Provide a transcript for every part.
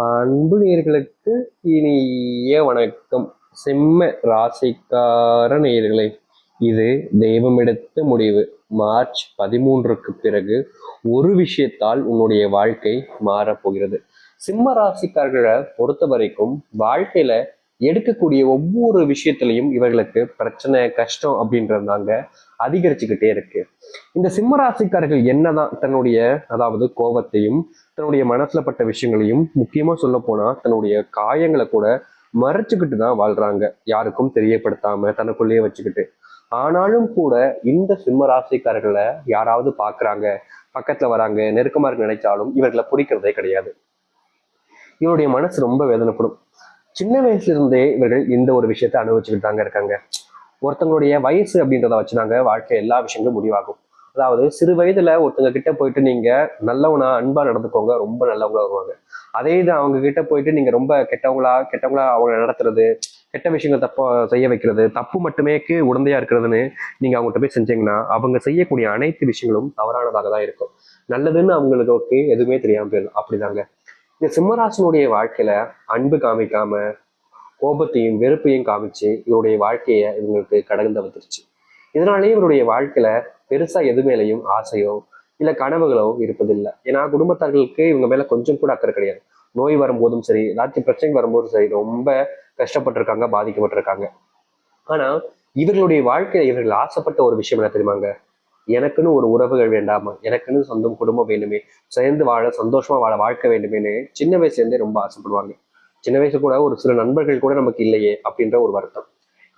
அன்பு நேர்களுக்கு இனிய வணக்கம். சிம்ம ராசிக்கார நேர்களை இது தெய்வம் எடுத்த முடிவு. மார்ச் பதிமூன்றுக்கு பிறகு ஒரு விஷயத்தால் உன்னுடைய வாழ்க்கை மாறப்போகிறது. சிம்ம ராசிக்காரர்களை பொறுத்த வரைக்கும் வாழ்க்கையில எடுக்கக்கூடிய ஒவ்வொரு விஷயத்திலையும் இவர்களுக்கு பிரச்சனை கஷ்டம் அப்படின்றதாங்க அதிகரிச்சுக்கிட்டே இருக்கு. இந்த சிம்ம ராசிக்காரர்கள் என்னதான் தன்னுடைய அதாவது கோபத்தையும் தன்னுடைய மனசுல பட்ட விஷயங்களையும் முக்கியமா சொல்ல போனா தன்னுடைய காயங்களை கூட மறைச்சுக்கிட்டு தான் வாழ்றாங்க. யாருக்கும் தெரியப்படுத்தாம தனக்குள்ளேயே வச்சுக்கிட்டு. ஆனாலும் கூட இந்த சிம்ம ராசிக்காரர்களை யாராவது பாக்குறாங்க பக்கத்துல வராங்க நெருக்கமா இருக்கு நினைச்சாலும் இவர்களை பிடிக்கிறதே கிடையாது. இவருடைய மனசு ரொம்ப வேதனைப்படும். சின்ன வயசுல இருந்தே இவர்கள் இந்த ஒரு விஷயத்த அனுபவிச்சுக்கிட்டு தாங்க இருக்காங்க. ஒருத்தங்களுடைய வயசு அப்படின்றத வச்சுதாங்க வாழ்க்கை எல்லா விஷயங்களும் முடிவாகும். அதாவது சிறு வயதுல ஒருத்தங்க கிட்ட போயிட்டு நீங்க நல்லவனா அன்பா நடந்துக்கோங்க ரொம்ப நல்லவங்களா வருவாங்க. அதே இது அவங்க கிட்ட போயிட்டு நீங்க ரொம்ப கெட்டவங்களா கெட்டவங்களா அவங்க நடத்துறது கெட்ட விஷயங்கள் தப்பா செய்ய வைக்கிறது தப்பு மட்டுமேக்கு உடந்தையா இருக்கிறதுன்னு நீங்க அவங்ககிட்ட போய் செஞ்சீங்கன்னா அவங்க செய்யக்கூடிய அனைத்து விஷயங்களும் தவறானதாக தான் இருக்கும். நல்லதுன்னு அவங்களுக்கு எதுவுமே தெரியாம போயிடும். அப்படிதாங்க. இந்த சிம்மராசனுடைய வாழ்க்கையில அன்பு காமிக்காம கோபத்தையும் வெறுப்பையும் காமிச்சு இவருடைய வாழ்க்கையை இவங்களுக்கு கடந்து வந்துருச்சு. இதனாலேயே இவருடைய வாழ்க்கையில பெருசா எது மேலையும் ஆசையோ இல்லை கனவுகளோ இருப்பதில்லை. ஏன்னா குடும்பத்தார்களுக்கு இவங்க மேல கொஞ்சம் கூட அக்கறை கிடையாது. நோய் வரும்போதும் சரி ஏதாச்சும் பிரச்சனை வரும்போதும் சரி ரொம்ப கஷ்டப்பட்டிருக்காங்க பாதிக்கப்பட்டிருக்காங்க. ஆனா இவர்களுடைய வாழ்க்கையில இவர்கள் ஆசைப்பட்ட ஒரு விஷயம் என்ன தெரியுமாங்க? எனக்குன்னு ஒரு உறவுகள் வேண்டாமா? எனக்குன்னு சொந்தம் குடும்பம் வேண்டுமே சேர்ந்து வாழ சந்தோஷமா வாழ வாழ்க்கை வேண்டுமேன்னு சின்ன வயசுலேருந்தே ரொம்ப ஆசைப்படுவாங்க. சின்ன வயசு கூட ஒரு சில நண்பர்கள் கூட நமக்கு இல்லையே அப்படின்ற ஒரு வருத்தம்.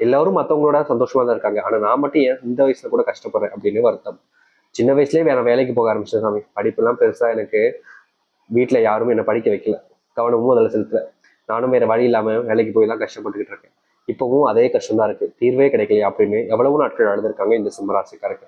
எல்லாரும் மற்றவங்களோட சந்தோஷமா தான் இருக்காங்க. ஆனா நான் மட்டும் ஏன் இந்த வயசுல கூட கஷ்டப்படுறேன் அப்படின்னு வருத்தம். சின்ன வயசுலயே வேற வேலைக்கு போக ஆரம்பிச்சேன் சாமி. படிப்புலாம் பெருசா எனக்கு வீட்டுல யாரும் என்னை படிக்க வைக்கல. கவனமும் அதில் செலுத்தல. நானும் வேற வழி இல்லாம வேலைக்கு போய் தான் கஷ்டப்பட்டுக்கிட்டு இருக்கேன். இப்பவும் அதே கஷ்டம் தான் இருக்கு. தீர்வே கிடைக்கலையா அப்படின்னு எவ்வளவு நாட்கள் அழுதுருக்காங்க இந்த சிம்மராசிக்காருக்கு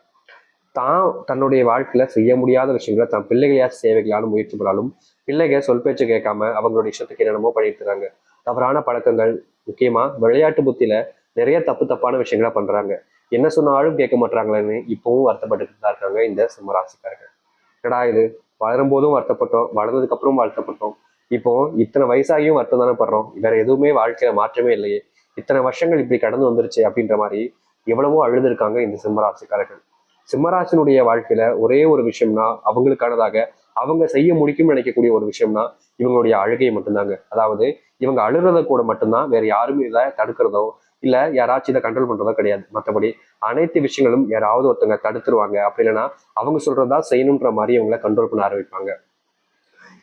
தான் தன்னுடைய வாழ்க்கையில செய்ய முடியாத விஷயங்களை தன் பிள்ளைகளையா சேவைகளாலும் முயற்சி பண்ணாலும் பிள்ளைகள் சொல் பேச்சு கேட்காம அவங்களுடைய இஷ்டத்துக்கு என்னென்னமோ பண்ணிட்டு இருக்காங்க. தவறான பழக்கங்கள் முக்கியமா விளையாட்டு புத்தியில நிறைய தப்பு தப்பான விஷயங்கள பண்றாங்க. என்ன சொன்னாலும் கேட்க மாட்டாங்களேன்னு இப்பவும் வருத்தப்பட்டுட்டு தான் இருக்காங்க இந்த சிம்மராசிக்காரர்கள். கடா இது? வளரும் போதும் வருத்தப்பட்டோம் வளர்ந்ததுக்கு அப்புறம் வருத்தப்பட்டோம். இப்போ இத்தனை வயசாகியும் வருத்தம் தானே படுறோம். வேற எதுவுமே வாழ்க்கையில மாற்றமே இல்லையே. இத்தனை வருஷங்கள் இப்படி கடந்து வந்துருச்சு அப்படின்ற மாதிரி எவ்வளவோ அழுதுருக்காங்க இந்த சிம்மராசிக்காரர்கள். சிம்மராசினுடைய வாழ்க்கையில ஒரே ஒரு விஷயம்னா அவங்களுக்கானதாக அவங்க செய்ய முடிக்கும்னு நினைக்கக்கூடிய ஒரு விஷயம்னா இவங்களுடைய அழுகை மட்டும்தாங்க. அதாவது இவங்க அழுறத கூட மட்டும்தான் வேற யாருமே இதை தடுக்கிறதோ இல்ல யாராச்சும் இதை கண்ட்ரோல் பண்றதோ கிடையாது. மற்றபடி அனைத்து விஷயங்களும் யாராவது ஒருத்தங்க தடுத்துருவாங்க. அப்படி இல்லைன்னா அவங்க சொல்றதா செய்யணுன்ற மாதிரி இவங்களை கண்ட்ரோல் பண்ண ஆரம்பிப்பாங்க.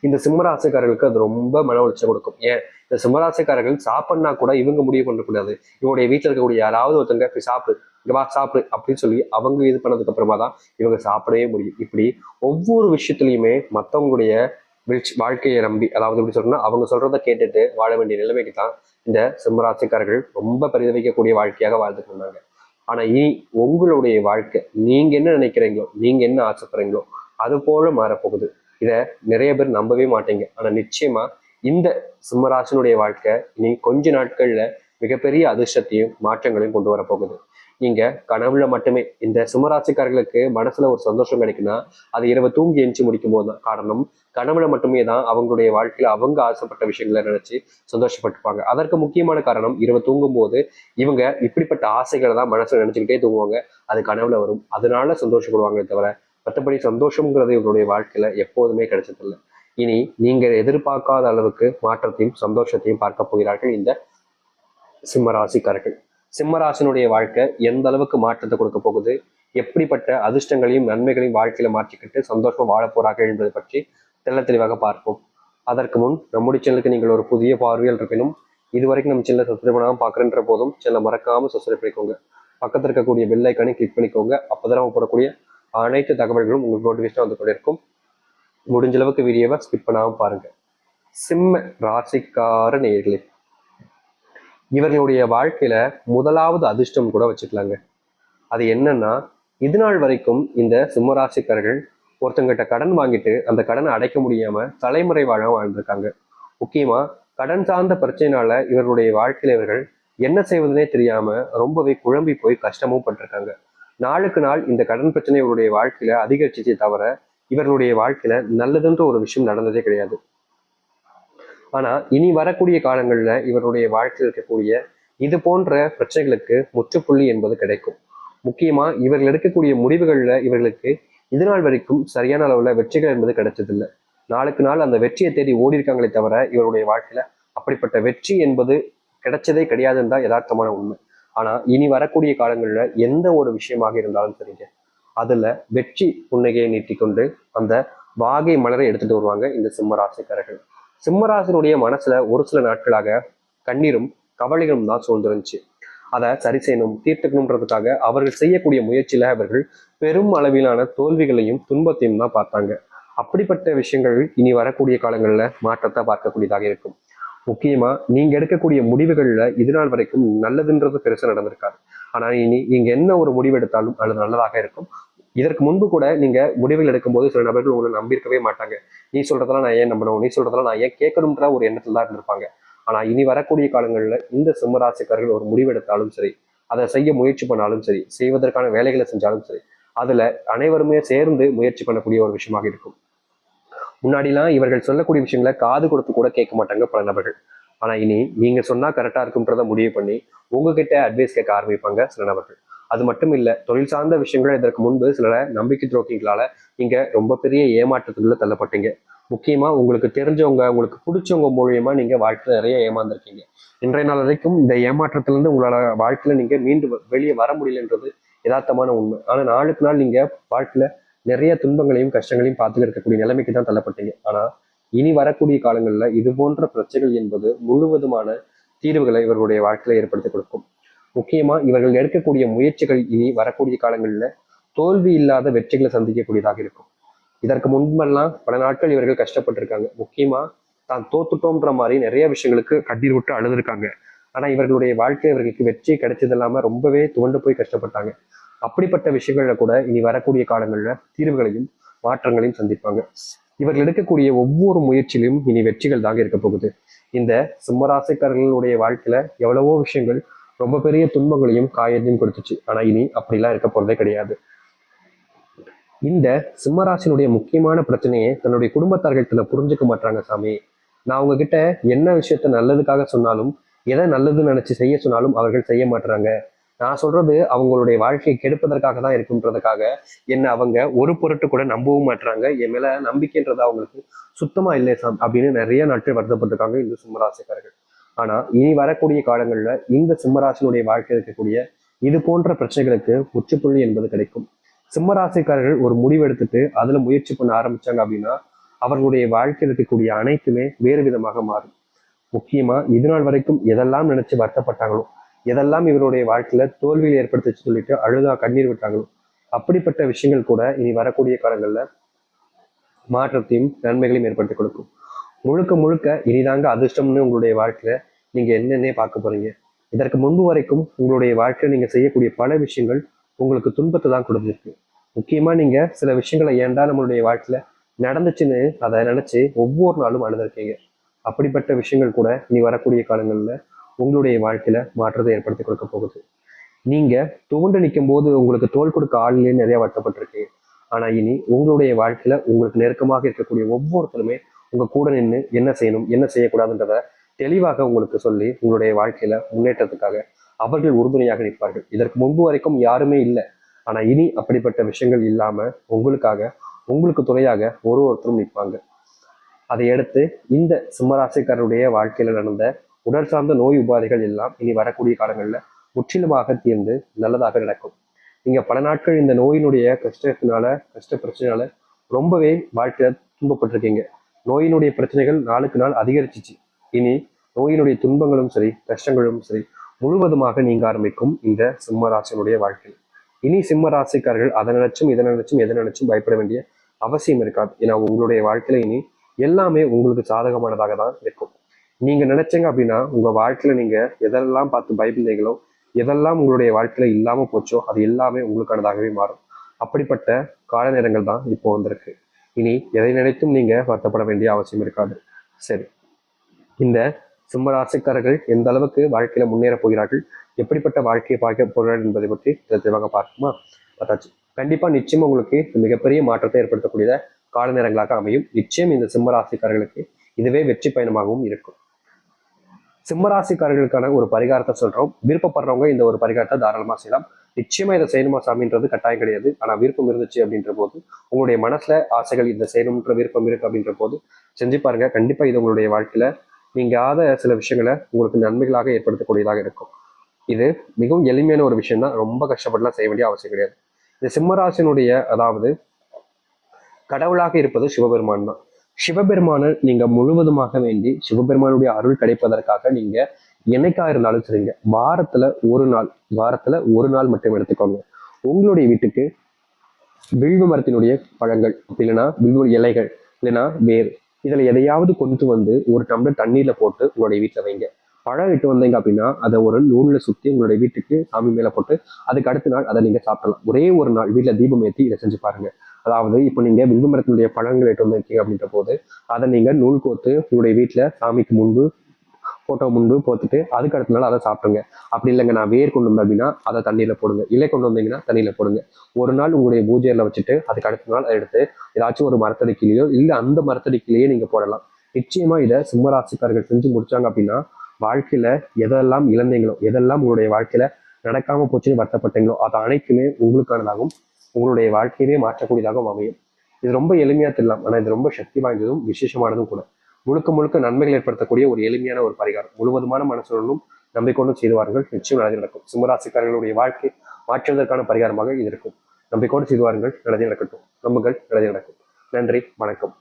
இந்த சிம்மராசிக்காரர்களுக்கு அது ரொம்ப மன உளைச்சல் கொடுக்கும். ஏன்? இந்த சிம்மராசிக்காரர்கள் சாப்பிட்னா கூட இவங்க முடிவு பண்ணக்கூடாது. இவங்களுடைய வீட்டில் இருக்கக்கூடிய யாராவது ஒருத்தங்க போய் சாப்பிடு. வா சாப்பிடு. அப்படின்னு சொல்லி அவங்க இது பண்ணதுக்கு அப்புறமா தான் இவங்க சாப்பிடவே முடியும். இப்படி ஒவ்வொரு விஷயத்துலையுமே மற்றவங்களுடைய வாழ்க்கையை நம்பி அதாவது எப்படி சொல்லணும்னா அவங்க சொல்றத கேட்டுட்டு வாழ வேண்டிய நிலைமைக்கு தான் இந்த சிம்மராசிக்காரர்கள் ரொம்ப பரிதவிக்கக்கூடிய வாழ்க்கையாக வாழ்ந்துட்டு இருந்தாங்க. ஆனா இனி உங்களுடைய வாழ்க்கை நீங்க என்ன நினைக்கிறீங்களோ நீங்க என்ன ஆசைப்படுறீங்களோ அது போல மாறப்போகுது. இதை நிறைய பேர் நம்பவே மாட்டீங்க. ஆனால் நிச்சயமா இந்த சிம்மராசனுடைய வாழ்க்கை இனி கொஞ்ச நாட்களில் மிகப்பெரிய அதிர்ஷ்டத்தையும் மாற்றங்களையும் கொண்டு வரப்போகுது. நீங்க கனவுல மட்டுமே இந்த சிம்மராசிக்காரர்களுக்கு மனசுல ஒரு சந்தோஷம் கிடைக்குன்னா அது இரவு தூங்கி எஞ்சி முடிக்கும் போது தான் காரணம். கனவுல மட்டுமே தான் அவங்களுடைய வாழ்க்கையில அவங்க ஆசைப்பட்ட விஷயங்களை நினைச்சு சந்தோஷப்பட்டுப்பாங்க அதற்கு முக்கியமான காரணம் இரவு தூங்கும் போது இவங்க இப்படிப்பட்ட ஆசைகளை தான் மனசுல நினைச்சுக்கிட்டே தூங்குவாங்க. அது கனவுல வரும். அதனால சந்தோஷப்படுவாங்களே தவிர மற்றபடி சந்தோஷங்கிறது இவருடைய வாழ்க்கையில எப்போதுமே கிடைச்சதில்லை. இனி நீங்க எதிர்பார்க்காத அளவுக்கு மாற்றத்தையும் சந்தோஷத்தையும் பார்க்க போகிறார்கள் இந்த சிம்மராசிக்காரர்கள். சிம்மராசினுடைய வாழ்க்கை எந்த அளவுக்கு மாற்றத்தை கொடுக்க போகுது? எப்படிப்பட்ட அதிர்ஷ்டங்களையும் நன்மைகளையும் வாழ்க்கையில மாற்றிக்கிட்டு சந்தோஷமா வாழ போறார்கள் என்பதை பற்றி தெள்ள தெளிவாக பார்ப்போம். அதற்கு முன் நம்முடைய சேனலுக்கு நீங்கள் ஒரு புதிய பார்வையில் இருப்பினும் இதுவரைக்கும் நம்ம சேனலை சப்ஸ்கிரைப் பண்ணாமல் பார்க்குறன்ற போதும் சேனலை மறக்காம சப்ஸ்கிரைப் பண்ணிக்கோங்க. பக்கத்தில் இருக்கக்கூடிய பெல் ஐக்கானை கிளிக் பண்ணிக்கோங்க. அப்போதான் நம்ம போடக்கூடிய அனைத்து தகவல்களும் உங்களுக்கு நோட்டிஃபிகேஷன் வந்து கொண்டிருக்கும். முடிஞ்ச அளவுக்கு வீடியோவை ஸ்கிப் பண்ணாமல் பாருங்க. சிம்ம ராசிக்கார நேர்களே இவர்களுடைய வாழ்க்கையில முதலாவது அதிர்ஷ்டம் கூட வச்சுக்கலாங்க. அது என்னன்னா இது நாள் வரைக்கும் இந்த சிம்மராசிக்காரர்கள் ஒருத்தங்கிட்ட கடன் வாங்கிட்டு அந்த கடனை அடைக்க முடியாம தலைமுறை வாழ வாழ்ந்திருக்காங்க. முக்கியமா கடன் சார்ந்த பிரச்சனைனால இவர்களுடைய வாழ்க்கையில இவர்கள் என்ன செய்வதுனே தெரியாம ரொம்பவே குழம்பி போய் கஷ்டமும் பட்டிருக்காங்க. நாளுக்கு நாள் இந்த கடன் பிரச்சனை இவருடைய வாழ்க்கையில அதிகரிச்சிச்சே தவிர இவர்களுடைய வாழ்க்கையில நல்லதுன்ற ஒரு விஷயம் நடந்ததே கிடையாது. ஆனா இனி வரக்கூடிய காலங்கள்ல இவருடைய வாழ்க்கையில் இருக்கக்கூடிய இது போன்ற பிரச்சனைகளுக்கு முற்றுப்புள்ளி என்பது கிடைக்கும். முக்கியமா இவர்கள் எடுக்கக்கூடிய முடிவுகள்ல இவர்களுக்கு இது நாள் வரைக்கும் சரியான அளவுல வெற்றிகள் என்பது கிடைச்சதில்லை. நாளுக்கு நாள் அந்த வெற்றியை தேடி ஓடி இருக்காங்களே தவிர இவருடைய வாழ்க்கையில அப்படிப்பட்ட வெற்றி என்பது கிடைச்சதே கிடையாதுன்னு தான் யதார்த்தமான உண்மை. ஆனா இனி வரக்கூடிய காலங்களில் எந்த ஒரு விஷயமாக இருந்தாலும் சரிங்க. அதுல வெற்றி புன்னகையை நீட்டிக்கொண்டு அந்த வாகை மலரை எடுத்துட்டு வருவாங்க இந்த சிம்மராசிக்காரர்கள். சிம்மராசினுடைய மனசுல ஒரு சில நாட்களாக கண்ணீரும் கவலைகளும் தான் சூழ்ந்துருந்துச்சு. அதை சரி செய்யணும் தீர்த்துக்கணுன்றதுக்காக அவர்கள் செய்யக்கூடிய முயற்சியில அவர்கள் பெரும் அளவிலான தோல்விகளையும் துன்பத்தையும் தான் பார்த்தாங்க. அப்படிப்பட்ட விஷயங்கள் இனி வரக்கூடிய காலங்களில் மாற்றத்தை பார்க்கக்கூடியதாக இருக்கும். முக்கியமா நீங்க எடுக்கக்கூடிய முடிவுகள்ல இது நாள் வரைக்கும் நல்லதுன்றது பெருசாக நடந்திருக்காது. ஆனா இனி நீங்கள் என்ன ஒரு முடிவு எடுத்தாலும் அது நல்லதாக இருக்கும். இதற்கு முன்பு கூட நீங்க முடிவுகள் எடுக்கும்போது சில நபர்கள் உங்களை நம்பியிருக்கவே மாட்டாங்க. நீ சொல்றதெல்லாம் நான் ஏன் நம்பணும்? நீ சொல்றதெல்லாம் நான் ஏன் கேட்கணுன்ற ஒரு எண்ணத்தில் தான் இருந்திருப்பாங்க. ஆனா இனி வரக்கூடிய காலங்களில் இந்த சிம்மராசிக்காரர்கள் ஒரு முடிவு எடுத்தாலும் சரி அதை செய்ய முயற்சி பண்ணாலும் சரி செய்வதற்கான வேலைகளை செஞ்சாலும் சரி அதுல அனைவருமே சேர்ந்து முயற்சி பண்ணக்கூடிய ஒரு விஷயமாக இருக்கும். முன்னாடிலாம் இவர்கள் சொல்லக்கூடிய விஷயங்களை காது கொடுத்து கூட கேட்க மாட்டாங்க பல நபர்கள். ஆனா இனி நீங்க சொன்னா கரெக்டா இருக்கும்ன்றத முடிவு பண்ணி உங்ககிட்ட அட்வைஸ் கேட்க ஆரம்பிப்பாங்க சில நபர்கள். அது மட்டும் இல்ல தொழில் சார்ந்த விஷயங்கள் இதற்கு முன்பு சில நம்பிக்கை துரோகிகளால நீங்க ரொம்ப பெரிய ஏமாற்றத்துக்குள்ள தள்ளப்பட்டீங்க. முக்கியமா உங்களுக்கு தெரிஞ்சவங்க உங்களுக்கு பிடிச்சவங்க மூலியமா நீங்க வாழ்க்கையில நிறைய ஏமாந்துருக்கீங்க. இன்றைய நாள் வரைக்கும் இந்த ஏமாற்றத்திலிருந்து உங்களால வாழ்க்கையில நீங்க மீண்டும் வெளியே வர முடியலன்றது யதார்த்தமான உண்மை. ஆனா நாளுக்கு நாள் நீங்க வாழ்க்கையில நிறைய துன்பங்களையும் கஷ்டங்களையும் பார்த்துட்டு இருக்கக்கூடிய நிலைமைக்கு தான் தள்ளப்பட்டீங்க. ஆனா இனி வரக்கூடிய காலங்கள்ல இது போன்ற பிரச்சனைகள் என்பது முழுவதுமான தீர்வுகளை இவர்களுடைய வாழ்க்கையில ஏற்படுத்தி கொடுக்கும். முக்கியமா இவர்கள் எடுக்கக்கூடிய முயற்சிகள் இனி வரக்கூடிய காலங்களில் தோல்வி இல்லாத வெற்றிகளை சந்திக்கக்கூடியதாக இருக்கும். இதற்கு முன்பெல்லாம் பல நாட்கள் இவர்கள் கஷ்டப்பட்டிருக்காங்க. முக்கியமா தான் தோத்துட்டோம்ன்ற மாதிரி நிறைய விஷயங்களுக்கு கண்ணீர் விட்டு அழுதுருக்காங்க. ஆனா இவர்களுடைய வாழ்க்கை இவர்களுக்கு வெற்றி கிடைச்சது இல்லாம ரொம்பவே துவண்டு போய் கஷ்டப்பட்டாங்க. அப்படிப்பட்ட விஷயங்கள்ல கூட இனி வரக்கூடிய காலங்களில் தீர்வுகளையும் மாற்றங்களையும் சந்திப்பாங்க. இவர்கள் எடுக்கக்கூடிய ஒவ்வொரு முயற்சியிலும் இனி வெற்றிகள் தாங்க இருக்க போகுது. இந்த சிம்மராசிக்காரர்களுடைய வாழ்க்கையில எவ்வளவோ விஷயங்கள் ரொம்ப பெரிய துன்பங்களையும் காயத்தையும் கொடுத்துச்சு. ஆனா இனி அப்படிலாம் இருக்க போறதே கிடையாது. இந்த சிம்மராசினுடைய முக்கியமான பிரச்சனையை தன்னுடைய குடும்பத்தார்கள் தன்னை புரிஞ்சுக்க மாட்டாங்க சாமி. நான் உங்ககிட்ட என்ன விஷயத்த நல்லதுக்காக சொன்னாலும் எதை நல்லதுன்னு நினைச்சு செய்ய சொன்னாலும் அவர்கள் செய்ய மாட்டாங்க நான் சொல்றது அவங்களுடைய வாழ்க்கையை கெடுப்பதற்காக தான் இருக்குன்றதுக்காக என்ன அவங்க ஒரு பொருட்டு கூட நம்பவும் மாட்டுறாங்க என் மேல நம்பிக்கைன்றது அவங்களுக்கு சுத்தமா இல்லை சாம் அப்படின்னு நிறைய நாட்கள் வருத்தப்பட்டிருக்காங்க இந்த சிம்மராசிக்காரர்கள். ஆனா இனி வரக்கூடிய காலங்கள்ல இந்த சிம்மராசினுடைய வாழ்க்கையில் இருக்கக்கூடிய இது போன்ற பிரச்சனைகளுக்கு உச்சப்புள்ளி என்பது கிடைக்கும். சிம்மராசிக்காரர்கள் ஒரு முடிவு எடுத்துட்டு அதுல முயற்சி பண்ண ஆரம்பிச்சாங்க அப்படின்னா அவர்களுடைய வாழ்க்கையில் இருக்கக்கூடிய அனைத்துமே வேறு விதமாக மாறும். முக்கியமா இது நாள் வரைக்கும் எதெல்லாம் நினைச்சு வருத்தப்பட்டாங்களோ எதெல்லாம் இவருடைய வாழ்க்கையில தோல்வியில் ஏற்படுத்திச்சு சொல்லிட்டு அழுதா கண்ணீர் விட்டாங்களோ அப்படிப்பட்ட விஷயங்கள் கூட இனி வரக்கூடிய காலங்களில் மாற்றத்தையும் நன்மைகளையும் ஏற்படுத்தி கொடுக்கும். முழுக்க முழுக்க இனிதாங்க அதிர்ஷ்டம்னு உங்களுடைய வாழ்க்கையில நீங்க என்னென்ன பார்க்க போறீங்க. இதற்கு முன்பு வரைக்கும் உங்களுடைய வாழ்க்கையில நீங்க செய்யக்கூடிய பல விஷயங்கள் உங்களுக்கு துன்பத்தை தான் கொடுத்துருக்கு. முக்கியமா நீங்க சில விஷயங்களை ஏண்டா நம்மளுடைய வாழ்க்கையில நடந்துச்சுன்னு அதை நினைச்சு ஒவ்வொரு நாளும் அழுதுருக்கீங்க. அப்படிப்பட்ட விஷயங்கள் கூட இனி வரக்கூடிய காலங்களில் உங்களுடைய வாழ்க்கையில மாற்றத்தை ஏற்படுத்தி கொடுக்க போகுது. நீங்க துவண்டு நிற்கும் போது உங்களுக்கு தோல் கொடுக்க ஆள்லேயே நிறைய வருத்தப்பட்டிருக்கீங்க ஆனா இனி உங்களுடைய வாழ்க்கையில உங்களுக்கு நெருக்கமாக இருக்கக்கூடிய ஒவ்வொருத்தருமே உங்க கூட நின்று என்ன செய்யணும் என்ன செய்யக்கூடாதுன்றத தெளிவாக உங்களுக்கு சொல்லி உங்களுடைய வாழ்க்கையில முன்னேற்றத்துக்காக அவர்கள் உறுதுணையாக நிற்பார்கள். இதற்கு முன்பு வரைக்கும் யாருமே இல்லை. ஆனா இனி அப்படிப்பட்ட விஷயங்கள் இல்லாம உங்களுக்காக உங்களுக்கு துணையாக ஒரு ஒருத்தரும் நிற்பாங்க. அதை அடுத்து இந்த சிம்மராசிக்காரருடைய வாழ்க்கையில நடந்த உடல் சார்ந்த நோய் உபாதைகள் எல்லாம் இனி வரக்கூடிய காலங்களில் முற்றிலுமாக தீர்ந்து நல்லதாக நடக்கும். நீங்க பல நாட்கள் இந்த நோயினுடைய கஷ்டத்தினால கஷ்ட பிரச்சனையால ரொம்பவே வாழ்க்கையில துன்பப்பட்டிருக்கீங்க. நோயினுடைய பிரச்சனைகள் நாளுக்கு நாள் அதிகரிச்சிச்சு. இனி நோயினுடைய துன்பங்களும் சரி கஷ்டங்களும் சரி முழுவதுமாக நீங்க ஆரம்பிக்கும் இந்த சிம்மராசினுடைய வாழ்க்கை. இனி சிம்ம ராசிக்காரர்கள் அதை நினைச்சும் இதை நினைச்சும் எதை நினைச்சும் பயப்பட வேண்டிய அவசியம் இருக்காது. ஏன்னா உங்களுடைய வாழ்க்கையில இனி எல்லாமே உங்களுக்கு சாதகமானதாக தான் இருக்கும். நீங்கள் நினைச்சீங்க அப்படின்னா உங்கள் வாழ்க்கையில் நீங்கள் எதெல்லாம் பார்த்து பயப்படுறீங்களோ எதெல்லாம் உங்களுடைய வாழ்க்கையில் இல்லாமல் போச்சோ அது எல்லாமே உங்களுக்கானதாகவே மாறும். அப்படிப்பட்ட கால நேரங்கள் தான் இப்போ வந்திருக்கு. இனி எதை நினைத்தும் நீங்கள் வருத்தப்பட வேண்டிய அவசியம் இருக்காது. சரி. இந்த சிம்ம ராசிக்காரர்கள் எந்த அளவுக்கு வாழ்க்கையில முன்னேற போகிறார்கள் எப்படிப்பட்ட வாழ்க்கையை பார்க்க போகிறார்கள் என்பதை பற்றி தெளிவாக பார்க்குமா பார்த்தாச்சு. கண்டிப்பா நிச்சயம் உங்களுக்கு மிகப்பெரிய மாற்றத்தை ஏற்படுத்தக்கூடிய கால நேரங்களாக அமையும். நிச்சயம் இந்த சிம்ம ராசிக்காரர்களுக்கு இதுவே வெற்றி பயணமாகவும் இருக்கும். சிம்மராசிக்காரர்களுக்கான ஒரு பரிகாரத்தை சொல்றோம். விருப்பப்படுறவங்க இந்த ஒரு பரிகாரத்தை தாராளமா செய்யலாம். நிச்சயமா இதை செய்யணுமா சாமின்றது கட்டாயம் கிடையாது. ஆனா விருப்பம் இருந்துச்சு அப்படின்ற போது உங்களுடைய மனசுல ஆசைகள் இதை செய்யணுன்ற விருப்பம் இருக்கு அப்படின்ற போது செஞ்சு பாருங்க. கண்டிப்பா இது உங்களுடைய வாழ்க்கையில நீங்காத சில விஷயங்களை உங்களுக்கு நன்மைகளாக ஏற்படுத்தக்கூடியதாக இருக்கும். இது மிகவும் எளிமையான ஒரு விஷயம் தான் ரொம்ப கஷ்டப்பட்டுலாம் செய்ய வேண்டிய அவசியம் கிடையாது. இந்த சிம்மராசினுடைய அதாவது கடவுளாக இருப்பது சிவபெருமான் தான். சிவபெருமானை நீங்க முழுவதுமாக வேண்டி சிவபெருமானுடைய அருள் கிடைப்பதற்காக நீங்க என்னைக்கா இருந்தாலும் சரிங்க. வாரத்துல ஒரு நாள் வாரத்துல ஒரு நாள் மட்டும் எடுத்துக்கோங்க. உங்களுடைய வீட்டுக்கு வில்வ மரத்தினுடைய பழங்கள் அப்படி இல்லைன்னா வில்வ இலைகள் இல்லைன்னா வேர் இதில் எதையாவது கொண்டு வந்து ஒரு டம்ளர் தண்ணீரில் போட்டு உங்களுடைய வீட்டில் வைங்க. பழம் இட்டு வந்தீங்க அப்படின்னா அதை ஒரு நூலில் சுற்றி உங்களுடைய வீட்டுக்கு சாமி மேலே போட்டு அதுக்கு அடுத்த நாள் அதை நீங்கள் சாப்பிடலாம். ஒரே ஒரு நாள் வீட்டில் தீபம் ஏற்றி இதை செஞ்சு பாருங்க. அதாவது இப்போ நீங்கள் வில்வ மரத்தினுடைய பழங்கள் எட்டு வந்திருக்கீங்க அப்படின்ற போது அதை நீங்கள் நூல் கோத்து உங்களுடைய வீட்டில் சாமிக்கு முன்பு போட்டோ முன்பு போத்துட்டு அதுக்கு அடுத்த நாள் அதை சாப்பிடுங்க. அப்படி இல்லைங்க நான் வேர் கொண்டு வந்தேன் அப்படின்னா அதை தண்ணியில் போடுங்க. இலை கொண்டு வந்தீங்கன்னா தண்ணியில் போடுங்க. ஒரு நாள் உங்களுடைய பூஜையில வச்சுட்டு அதுக்கு அடுத்த நாள் அதை எடுத்து ஏதாச்சும் ஒரு மரத்தடிக்கிலேயோ இல்லை அந்த மரத்தடிக்கிலேயே நீங்கள் போடலாம். நிச்சயமாக இதை சிம்மராசிக்காரர்கள் செஞ்சு முடிச்சாங்க அப்படின்னா வாழ்க்கையில எதெல்லாம் இழந்தீங்களோ எதெல்லாம் உங்களுடைய வாழ்க்கையில நடக்காம போச்சுன்னு வருத்தப்பட்டீங்களோ அது அனைத்துமே உங்களுக்கானதாகவும் உங்களுடைய வாழ்க்கையவே மாற்றக்கூடியதாகவும் அமையும். இது ரொம்ப எளிமையா தெரியலாம். ஆனா இது ரொம்ப சக்தி வாய்ந்ததும் விசேஷமானதும் கூட. முழுக்க முழுக்க நன்மைகள் ஏற்படுத்தக்கூடிய ஒரு எளிமையான ஒரு பரிகாரம். முழுவதுமான மனசுடனும் நம்பிக்கொண்டும் செய்துவார்கள் நிச்சயம் நல்லது நடக்கும். சிம்மராசிக்காரர்களுடைய வாழ்க்கை மாற்றுவதற்கான பரிகாரமாக இது இருக்கும். நம்பிக்கோடு செய்துவார்கள் நல்லதே நடக்கட்டும். நம்புகள் நல்லதே நடக்கும். நன்றி. வணக்கம்.